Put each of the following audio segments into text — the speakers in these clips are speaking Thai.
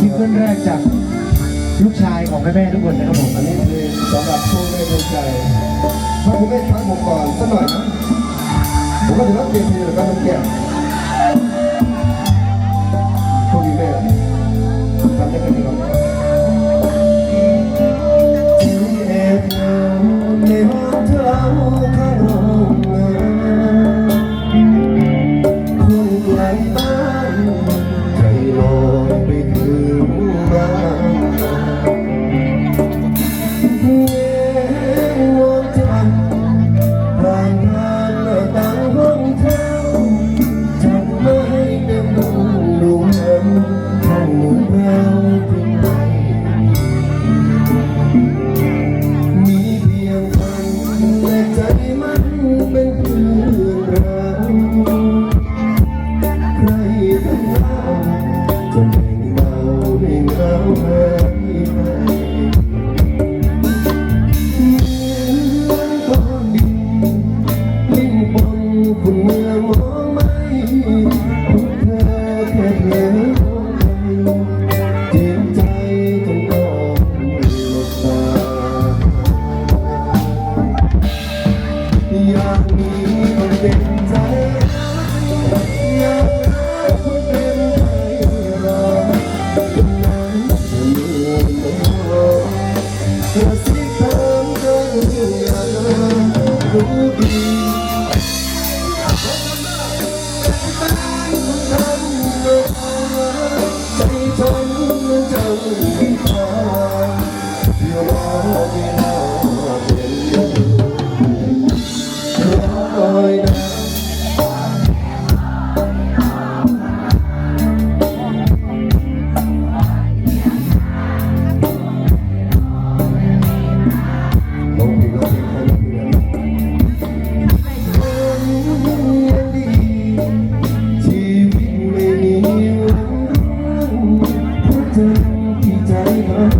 ซิงเกิลแรกจากลูกชายของแม่แม่ทุกคนนะครับผมอันนี้เคือสำหรับผู้ไม่รู้ใจถ้าคุณไม่ฟังผมก่อนสักหน่อยนะผมก็จะรับเกียรติหรือก็ต้อแก้วพวกนี้แม่ทำได้แค่นี้ครับ mm Yes. Yeah.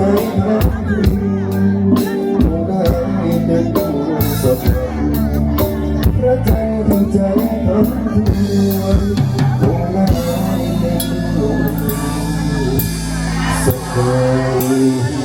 ใจทั้งคืนคงได้เป็นตัวสดพระใจ้งใจทั้งตัวคงได้เป็นตัวสด